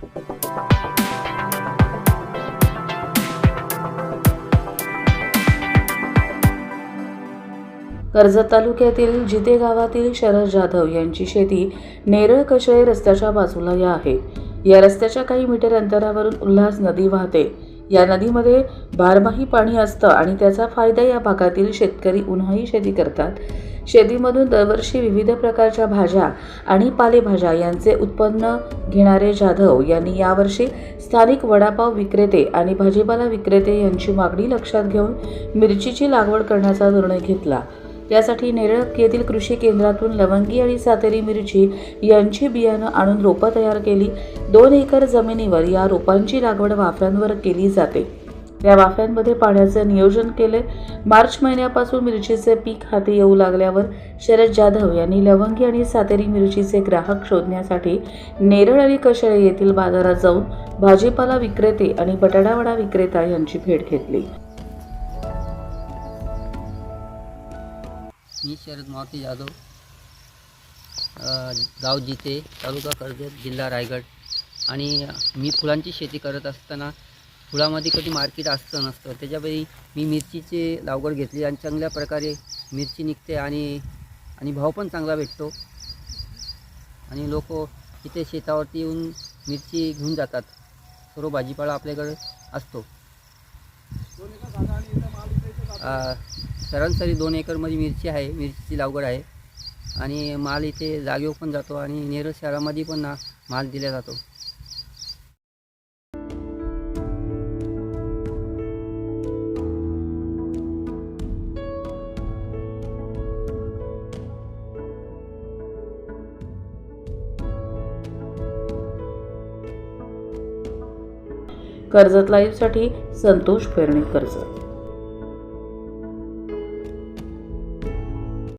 कर्जत तालुक्यातील जिते गावातील शरद जाधव यांची शेती नेरळ कशळे रस्त्याच्या बाजूला या आहे. या रस्त्याच्या काही मीटर अंतरावरून उल्हास नदी वाहते. या नदीमध्ये बारमाही पाणी असतं आणि त्याचा फायदा या भागातील शेतकरी उन्हाळी शेती करतात. शेतीमधून दरवर्षी विविध प्रकारच्या भाज्या आणि पालेभाज्या यांचे उत्पन्न घेणारे जाधव यांनी यावर्षी स्थानिक वडापाव विक्रेते आणि भाजीपाला विक्रेते यांची मागणी लक्षात घेऊन मिरचीची लागवड करण्याचा निर्णय घेतला. त्यासाठी नेरळ येथील कृषी केंद्रातून लवंगी आणि सातेरी मिरची यांची बियाणं आणून रोपं तयार केली. दोन एकर जमिनीवर या रोपांची लागवड वाफ्यांवर केली जाते. या वाफ्यांमध्ये पाण्याचे नियोजन केले. मार्च महिन्यापासून मिरचीचे पीक हाती येऊ लागल्यावर शरद जाधव यांनी लवंगी आणि सातेरी मिरचीचे ग्राहक शोधण्यासाठी नेरळ आणि कशळे येथील बाजारात जाऊन भाजीपाला विक्रेते आणि बटाटावडा विक्रेता यांची भेट घेतली. मी शरद मावती जाधव गाव जिते तालुका कर्जत जिल्हा रायगड. आणि मी फुलांची शेती करत असताना फुलामध्ये कधी मार्केट असतं नसतं. त्याच्यावेळी मी मिरचीची लागवड घेतली आणि चांगल्या प्रकारे मिरची निघते आणि आणि भाव पण चांगला भेटतो. आणि लोक इथे शेतावरती येऊन मिरची घेऊन जातात. सर्व भाजीपाला आपल्याकडे असतो. सरासरी दोन एकरमध्ये मिरची आहे मिरचीची लागवड आहे. आणि माल इथे जागेवर पण जातो आणि नेरळ शहरामध्ये पण माल दिला जातो. कर्जत लाईव्हसाठी संतोष पेरणे कर्जत.